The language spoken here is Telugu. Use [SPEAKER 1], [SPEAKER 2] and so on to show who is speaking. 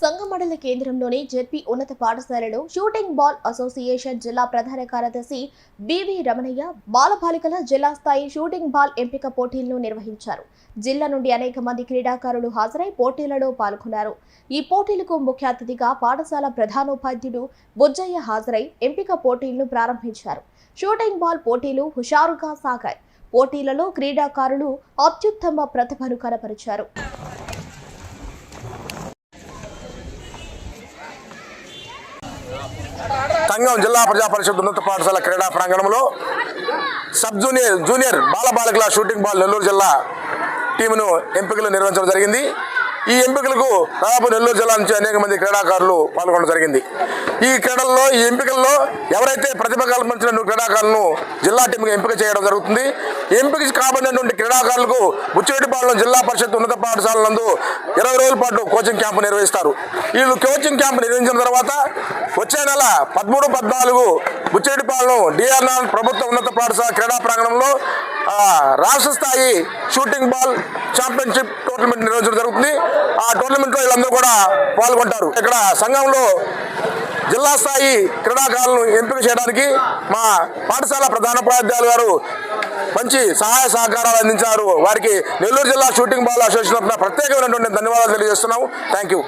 [SPEAKER 1] సంగమండల కేంద్రంలోని జెడ్పీ ఉన్నత పాఠశాలలో షూటింగ్ బాల్ అసోసియేషన్ జిల్లా ప్రధాన కార్యదర్శి బివి రమణయ్య బాలబాలికల జిల్లా స్థాయి షూటింగ్ బాల్ ఎంపిక పోటీలను నిర్వహించారు. జిల్లా నుండి అనేక మంది క్రీడాకారులు హాజరై పోటీలలో పాల్గొన్నారు. ఈ పోటీలకు ముఖ్య అతిథిగా పాఠశాల ప్రధానోపాధ్యుడు బుజ్జయ్య హాజరై ఎంపిక పోటీలను ప్రారంభించారు. షూటింగ్ బాల్ పోటీలు హుషారుగా సాగాయి. పోటీలలో క్రీడాకారులు అత్యుత్తమ ప్రతిభను కనపరిచారు.
[SPEAKER 2] సంఘం జిల్లా ప్రజా పరిషత్ ఉన్నత పాఠశాల క్రీడా ప్రాంగణంలో సబ్ జూనియర్ జూనియర్ బాలబాలికల షూటింగ్ బాల్ నెల్లూరు జిల్లా టీమును ఎంపికలు నిర్వహించడం జరిగింది. ఈ ఎంపికలకు దాదాపు నెల్లూరు జిల్లా నుంచి అనేక మంది క్రీడాకారులు పాల్గొనడం జరిగింది. ఈ క్రీడల్లో ఈ ఎంపికల్లో ఎవరైతే ప్రతిభ కల్పించిన క్రీడాకారులను జిల్లా టీంగా ఎంపిక చేయడం జరుగుతుంది. ఎంపిక కాబడినటువంటి క్రీడాకారులకు బుచ్చిరెడ్డిపాలెం జిల్లా పరిషత్ ఉన్నత పాఠశాల నందు ఇరవై రోజుల పాటు కోచింగ్ క్యాంపు నిర్వహిస్తారు. వీళ్ళు కోచింగ్ క్యాంపు నిర్వహించిన తర్వాత వచ్చే నెల పదమూడు పద్నాలుగు బుచ్చిరెడ్డిపాలెం డిఆర్ఆర్ ప్రభుత్వ ఉన్నత పాఠశాల క్రీడా ప్రాంగణంలో రాష్ట్ర స్థాయి షూటింగ్ బాల్ ఛాంపియన్షిప్ టోర్నమెంట్ నిర్వహించడం జరుగుతుంది. ఆ టోర్నమెంట్లో వీళ్ళందరూ కూడా పాల్గొంటారు. ఇక్కడ సంఘంలో జిల్లా స్థాయి క్రీడాకారులను ఎంపిక చేయడానికి మా పాఠశాల ప్రధానోపాధ్యాయులు గారు మంచి సహాయ సహకారాలు అందించారు. వారికి నెల్లూరు జిల్లా షూటింగ్ బాల్ అసోసియేషన్ ప్రత్యేకమైనటువంటి ధన్యవాదాలు తెలియజేస్తున్నాము. Thank you.